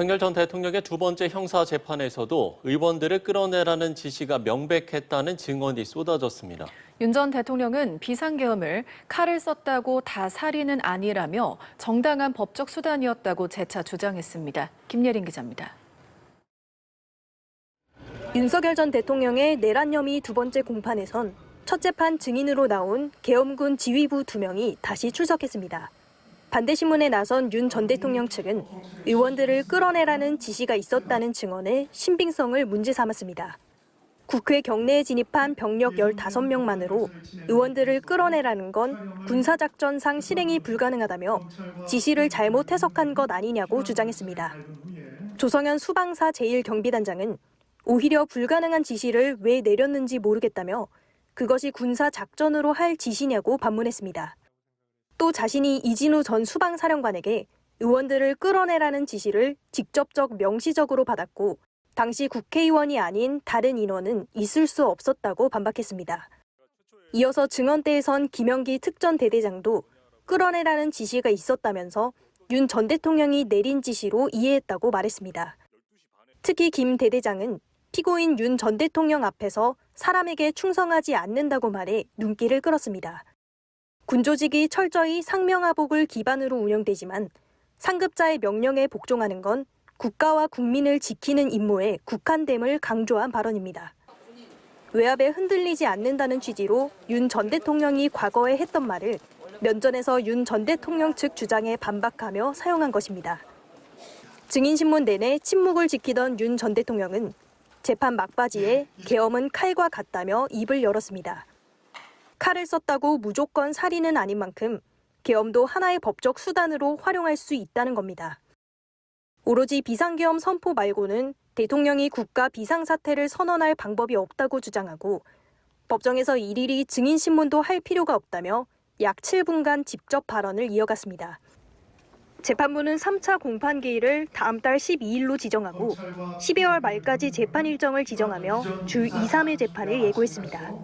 윤석열 전 대통령의 두 번째 형사 재판에서도 의원들을 끌어내라는 지시가 명백했다는 증언이 쏟아졌습니다. 윤 전 대통령은 비상계엄을 칼을 썼다고 다 살인은 아니라며 정당한 법적 수단이었다고 재차 주장했습니다. 김예린 기자입니다. 윤석열 전 대통령의 내란 혐의 두 번째 공판에선 첫 재판 증인으로 나온 계엄군 지휘부 두 명이 다시 출석했습니다. 반대 신문에 나선 윤 전 대통령 측은 의원들을 끌어내라는 지시가 있었다는 증언의 신빙성을 문제 삼았습니다. 국회 경내에 진입한 병력 15명만으로 의원들을 끌어내라는 건 군사작전상 실행이 불가능하다며 지시를 잘못 해석한 것 아니냐고 주장했습니다. 조성현 수방사 제1경비단장은 오히려 불가능한 지시를 왜 내렸는지 모르겠다며 그것이 군사 작전으로 할 지시냐고 반문했습니다. 또 자신이 이진우 전 수방사령관에게 의원들을 끌어내라는 지시를 직접적 명시적으로 받았고 당시 국회의원이 아닌 다른 인원은 있을 수 없었다고 반박했습니다. 이어서 증언대에 선 김영기 특전 대대장도 끌어내라는 지시가 있었다면서 윤 전 대통령이 내린 지시로 이해했다고 말했습니다. 특히 김 대대장은 피고인 윤 전 대통령 앞에서 사람에게 충성하지 않는다고 말해 눈길을 끌었습니다. 군조직이 철저히 상명하복을 기반으로 운영되지만 상급자의 명령에 복종하는 건 국가와 국민을 지키는 임무에 국한됨을 강조한 발언입니다. 외압에 흔들리지 않는다는 취지로 윤 전 대통령이 과거에 했던 말을 면전에서 윤 전 대통령 측 주장에 반박하며 사용한 것입니다. 증인신문 내내 침묵을 지키던 윤 전 대통령은 재판 막바지에 계엄은 칼과 같다며 입을 열었습니다. 칼을 썼다고 무조건 살인은 아닌 만큼 계엄도 하나의 법적 수단으로 활용할 수 있다는 겁니다. 오로지 비상계엄 선포 말고는 대통령이 국가 비상사태를 선언할 방법이 없다고 주장하고 법정에서 일일이 증인신문도 할 필요가 없다며 약 7분간 직접 발언을 이어갔습니다. 재판부는 3차 공판 기일을 다음 달 12일로 지정하고 12월 말까지 재판 일정을 지정하며 주 2, 3회 재판을 예고했습니다.